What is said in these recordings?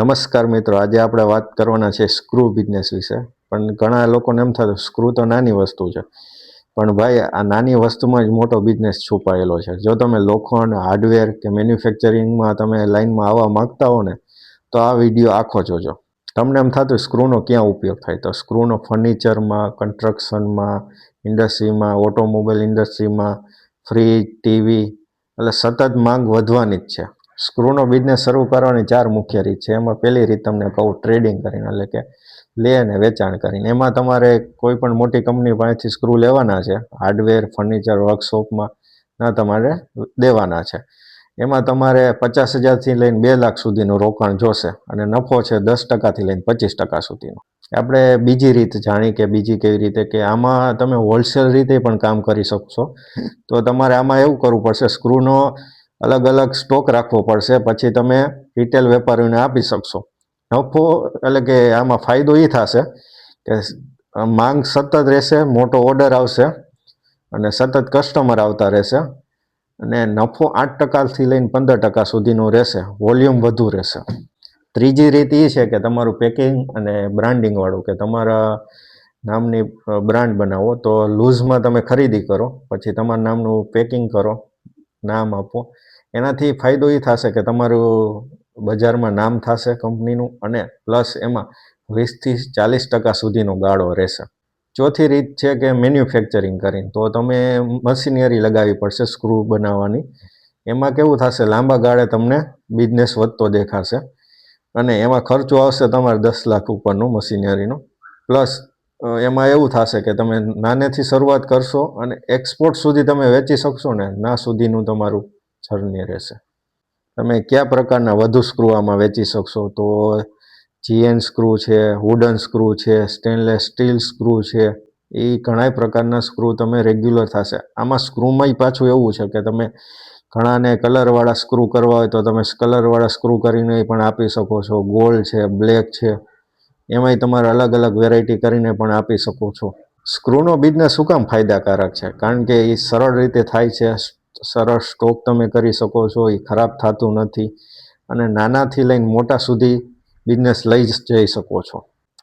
નમસ્કાર મિત્રો, આજે આપણે વાત કરવાના છે સ્ક્રૂ બિઝનેસ વિશે. પણ ઘણા લોકોને એમ થતું સ્ક્રૂ તો નાની વસ્તુ છે. પણ ભાઈ, આ નાની વસ્તુમાં જ મોટો બિઝનેસ છુપાયેલો છે. જો તમે લોખંડ હાર્ડવેર કે મેન્યુફેક્ચરિંગમાં તમે લાઇનમાં આવવા માંગતા હો ને, તો આ વીડિયો આખો જોજો. તમને એમ થતું સ્ક્રૂનો ક્યાં ઉપયોગ થાય? તો સ્ક્રૂનો ફર્નિચરમાં કન્સ્ટ્રક્શનમાં ઇન્ડસ્ટ્રીમાં ઓટોમોબાઈલ ઇન્ડસ્ટ્રીમાં ફ્રીજ ટીવી એટલે સતત માંગ વધવાની જ છે. સ્ક્રૂનો બિઝનેસ શરૂ કરવાની ચાર મુખ્ય રીત છે. એમાં પહેલી રીત તમને કહું ટ્રેડિંગ કરીને, એટલે કે લે અને વેચાણ કરીને. એમાં તમારે કોઈ પણ મોટી કંપની પાસેથી સ્ક્રૂ લેવાના છે. હાર્ડવેર ફર્નિચર વર્કશોપમાં ના તમારે દેવાના છે. એમાં તમારે પચાસ હજારથી લઈને બે લાખ સુધીનું રોકાણ જોશે અને નફો છે દસ ટકાથી લઈને પચીસ ટકા સુધીનો. આપણે બીજી રીત જાણી કે બીજી કેવી રીતે કે આમાં તમે હોલસેલ રીતે પણ કામ કરી શકશો. તો તમારે આમાં એવું કરવું પડશે, સ્ક્રૂનો અલગ અલગ સ્ટોક રાખવો પડશે, પછી તમે રિટેલ વેપારીઓને આપી શકશો. નફો એટલે કે આમાં ફાયદો એ થશે કે માંગ સતત રહેશે, મોટો ઓર્ડર આવશે અને સતત કસ્ટમર આવતા રહેશે અને નફો આઠ ટકાથી લઈને પંદર ટકા સુધીનો રહેશે વોલ્યુમ વધુ રહેશે. ત્રીજી રીત એ છે કે તમારું પેકિંગ અને બ્રાન્ડિંગવાળું કે તમારા નામની બ્રાન્ડ બનાવો તો લૂઝમાં તમે ખરીદી કરો, પછી તમારા નામનું પેકિંગ કરો નામ આપો. એનાથી ફાયદો એ થશે કે તમારું બજારમાં નામ થશે કંપનીનું અને પ્લસ એમાં વીસથી ચાલીસ ટકા સુધીનો ગાળો રહેશે. ચોથી રીત છે કે મેન્યુફેક્ચરિંગ કરીને. તો તમે મશીનરી લગાવવી પડશે સ્ક્રૂ બનાવવાની. એમાં કેવું થશે, લાંબા ગાળે તમને બિઝનેસ વધતો દેખાશે અને એમાં ખર્ચો આવશે તમારે દસ લાખ ઉપરનું મશીનરીનો. પ્લસ એમાં એવું થશે કે તમે નાનેથી શરૂઆત કરશો અને એક્સપોર્ટ સુધી તમે વેચી શકશો ને, ના સુધીનું તમારું જર્ની રહેશે. તમે કયા પ્રકારના વધુ સ્ક્રૂ આમાં વેચી શકશો? તો જીએન સ્ક્રૂ છે વુડન સ્ક્રૂ છે સ્ટેનલેસ સ્ટીલ સ્ક્રૂ છે, એ ઘણા પ્રકારના સ્ક્રૂ તમે રેગ્યુલર થશે. આમાં સ્ક્રૂમાં પાછું એવું છે કે તમે ઘણાને કલરવાળા સ્ક્રૂ કરવા હોય તો તમે કલરવાળા સ્ક્રૂ કરીને પણ આપી શકો છો. ગોલ્ડ છે બ્લેક છે એમાંય તમારે અલગ અલગ વેરાયટી કરીને પણ આપી શકો છો. સ્ક્રૂનો બિઝનેસ શું કામ ફાયદાકારક છે? કારણ કે એ સરળ રીતે થાય છે સરળ સ્ટોક તમે કરી શકો છો એ ખરાબ થતું નથી. અને નાનાથી લઈને મોટા સુધી બિઝનેસ લઈ જઈ શકો છો.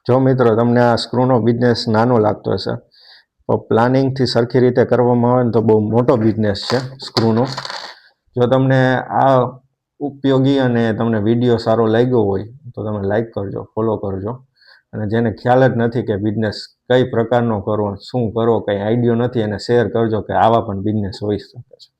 જો મિત્રો, તમને આ સ્ક્રૂનો બિઝનેસ નાનો લાગતો હશે, તો પ્લાનિંગથી સરખી રીતે કરવામાં આવે ને તો બહુ મોટો બિઝનેસ છે સ્ક્રૂનો જો તમને આ ઉપયોગી અને તમને વીડિયો સારો લાગ્યો હોય, તો તમે લાઈક કરજો ફોલો કરજો. અને જેને ખ્યાલ જ નથી કે બિઝનેસ કઈ પ્રકારનો કરવો, શું કરવો, કંઈ આઈડિયો નથી, એને શેર કરજો કે આવા પણ બિઝનેસ હોઈ શકે છે.